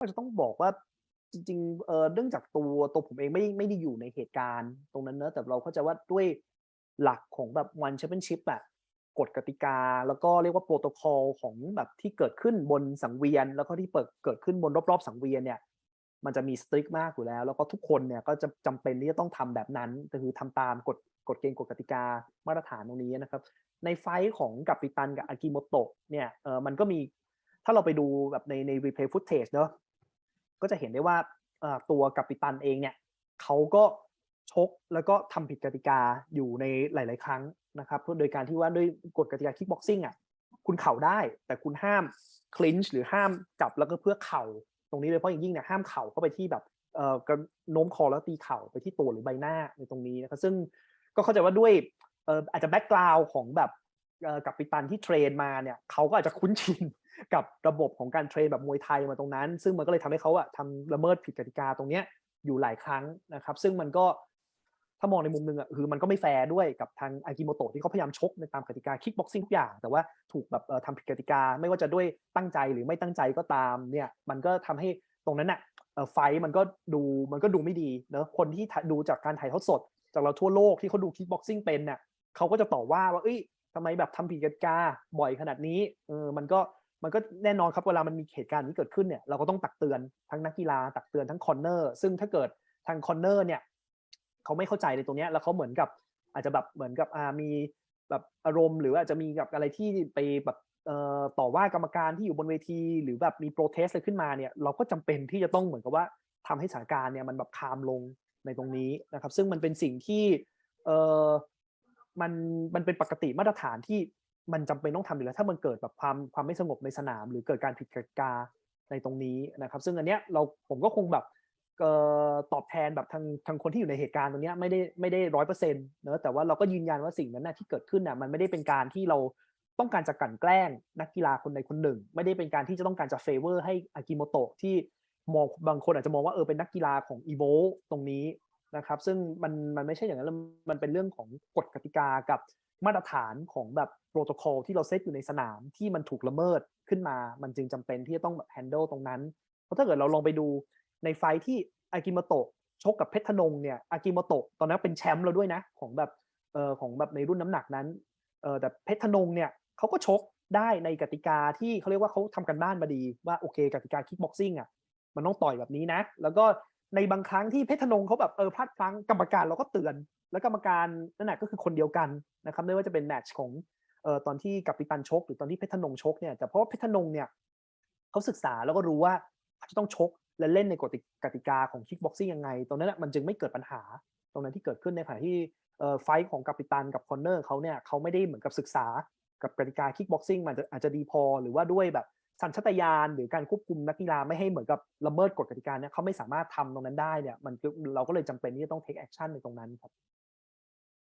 ก็จะต้องบอกว่าจริงๆ เออเนื่องจากตัวตัวผมเองไม่ไม่ได้อยู่ในเหตุการณ์ตรงนั้นเนอะแต่เราเข้าใจว่าด้วยหลักของแบบ One Championship อะกฎกติกา แล้วก็เรียกว่าโปรโตคอลของแบบที่เกิดขึ้นบนสังเวียน แล้วก็ที่เปิดเกิดขึ้นบนรอบๆ สังเวียนเนี่ยมันจะมีสตริกมากอยู่แล้ว แล้วก็ทุกคนเนี่ยก็จะจำเป็นที่จะต้องทำแบบนั้นก็คือทำตามกฎกฎเกณฑ์กฎกติกามาตรฐานตรงนี้นะครับ ในไฟท์ของกัปปิตันกับอากิโมโตะเนี่ยเออมันก็มีถ้าเราไปดูแบบในในรีเพลย์ฟุตเทจเนอะ ก็จะเห็นได้ว่าตัวกัปปิตันเองเนี่ยเขาก็ชกแล้วก็ทำผิดกติกาอยู่ในหลาย ๆ ครั้งนะครับโดยการที่ว่าด้วยกฎกติกาคิกบ็อกซิ่งอะคุณเข่าได้ แต่คุณห้ามคลินช์หรือห้ามจับแล้วก็เพื่อเข่า ตรงนี้เลยเพราะอย่างยิ่งเนี่ยห้ามเข่าเข้าไปที่แบบเอ่อกระโน้มคอแล้วตีเข่าไปที่ตัวหรือใบหน้าในตรงนี้นะครับซึ่งก็เข้าใจว่าด้วยเอ่ออาจจะแบ็กกราวของแบบกับปิตันที่เทรนมาเนี่ยเขาก็อาจจะคุ้นชิน กับระบบของการเทรนแบบมวยไทยมาตรงนั้น ซึ่งมันก็เลยทำให้เขาอะทำละเมิดผิดกติกาตรงเนี้ยอยู่หลายครั้งนะครับ ซึ่งมันก็ถ้ามองในมุมหนึงอะคือมันก็ไม่แฟร์ด้วยกับทางอากิโมโตะที่เขาพยายามชกในตามกติกาคิกบ็อกซิ่งทุกอย่าง แต่ว่าถูกแบบเอ่อทำผิดกติกาไม่ว่าจะด้วยตั้งใจหรือไม่ตั้งใจก็ตามเนี่ยมันก็ทำให้ตรงนั้นอะไฟมันก็ดูมันก็ดูไม่ดีเนอะคนที่ดูจากการถ่ายทอดสด จากเราทั่วโลกที่เขาดูคิกบ็อกซิ่งเป็นเนี่ยเขาก็จะต่อว่าว่าเอ้ยทำไมแบบทำผิดกติกาบ่อยขนาดนี้เออมันก็ มันก็แน่นอนครับเวลามันมีเหตุการณ์นี้เกิดขึ้นเนี่ยเราก็ต้องตักเตือนทั้งนักกีฬาตักเตือนทั้งคอนเนอร์ซึ่งถ้าเกิดทางคอนเนอร์เนี่ยเขาไม่เข้าใจในตรงนี้แล้วเขาเหมือนกับอาจจะแบบเหมือนกับอามีแบบอารมณ์ หรืออาจจะมีกับอะไรที่ไปแบบต่อว่ากรรมการที่อยู่บนเวที หรือแบบมีโปรเทสอะไรขึ้นมาเนี่ยเราก็จำเป็นที่จะต้องเหมือนกับว่าทำให้สถานการณ์เนี่ยมันแบบคามลงในตรงนี้นะครับ ซึ่งมันเป็นสิ่งที่เออมันมันเป็นปกติมาตรฐานที่ มันจำเป็นต้องทำอยู่แล้ว ถ้ามันเกิดแบบความความไม่สงบในสนาม หรือเกิดการผิดกติกาในตรงนี้นะครับ ซึ่งอันเนี้ยเราผมก็คงแบบตอบแทนแบบทางทางคนที่อยู่ในเหตุการณ์ตรงเนี้ยไม่ได้ไม่ได้ร้อยเปอร์เซ็นต์เนอะแต่ว่าเราก็ยืนยันว่าสิ่งนั้นนะที่เกิดขึ้นน่ะมันไม่ได้เป็นการที่เราต้องการจะกลั่นแกล้งนักกีฬาคนใดคนหนึ่ง ไม่ได้เป็นการที่จะต้องการจะเฟเวอร์ให้อากิโมโตะที่มองบางคนอาจจะมองว่าเออเป็นนักกีฬาของอีโวตรงนี้นะครับ ซึ่งมันมันไม่ใช่อย่างนั้นมันเป็นเรื่องของกฎกติกากับ มาตรฐานของแบบโปรโตคอลที่เราเซตอยู่ในสนามที่มันถูกละเมิดขึ้นมา มันจึงจำเป็นที่จะต้องแบบแฮนเดิลตรงนั้น เพราะถ้าเกิดเราลองไปดูในไฟที่อากิโมโตะชกกับเพชรธนงเนี่ยอากิโมโตะตอนนั้นเป็นแชมป์เราด้วยนะของแบบเอ่อของแบบในรุ่นน้ำหนักนั้นเอ่อแต่เพชรธนงเนี่ยเขาก็ชกได้ในกติกาที่เขาเรียกว่าเขาทำกันบ้านมาดีว่าโอเคกติกาคิกบ็อกซิ่งอะมันต้องต่อยแบบนี้นะ แล้วก็ในบางครั้งที่เพชรธนงเขาแบบเออพลาดพลั้งกรรมการเราก็เตือน แล้วกรรมการนั่นแหละก็คือคนเดียวกันนะครับไม่ว่าจะเป็นแมตช์ของเอ่อตอนที่กัปปิตันชก หรือตอนที่เพชรธนงชกเนี่ยแต่เพราะว่าเพชรธนงเนี่ยเขาศึกษาแล้วก็รู้ว่าเขาจะต้องชกและเล่นในกฎกติกาของคิกบ็อกซิ่งยังไง ตรงนั้นนะมันจึงไม่เกิดปัญหาตรงนั้นที่เกิดขึ้นในขณะที่เออไฟของกัปปิตันกับคอนเนอร์เขาเนี่ยเขาไม่ได้เหมือนกับศึกษากับกติกาคิกบ็อกซิ่งมันจะอาจจะดีพอ หรือว่าด้วยแบบสัญชาตญาณหรือการควบคุมนักกีฬาไม่ให้เหมือนกับละเมิดกฎกติกาเนี่ยเขาไม่สามารถทำตรงนั้นได้เนี่ยมันก็เราก็เลยจำเป็นที่จะต้อง take action ในตรงนั้นครับ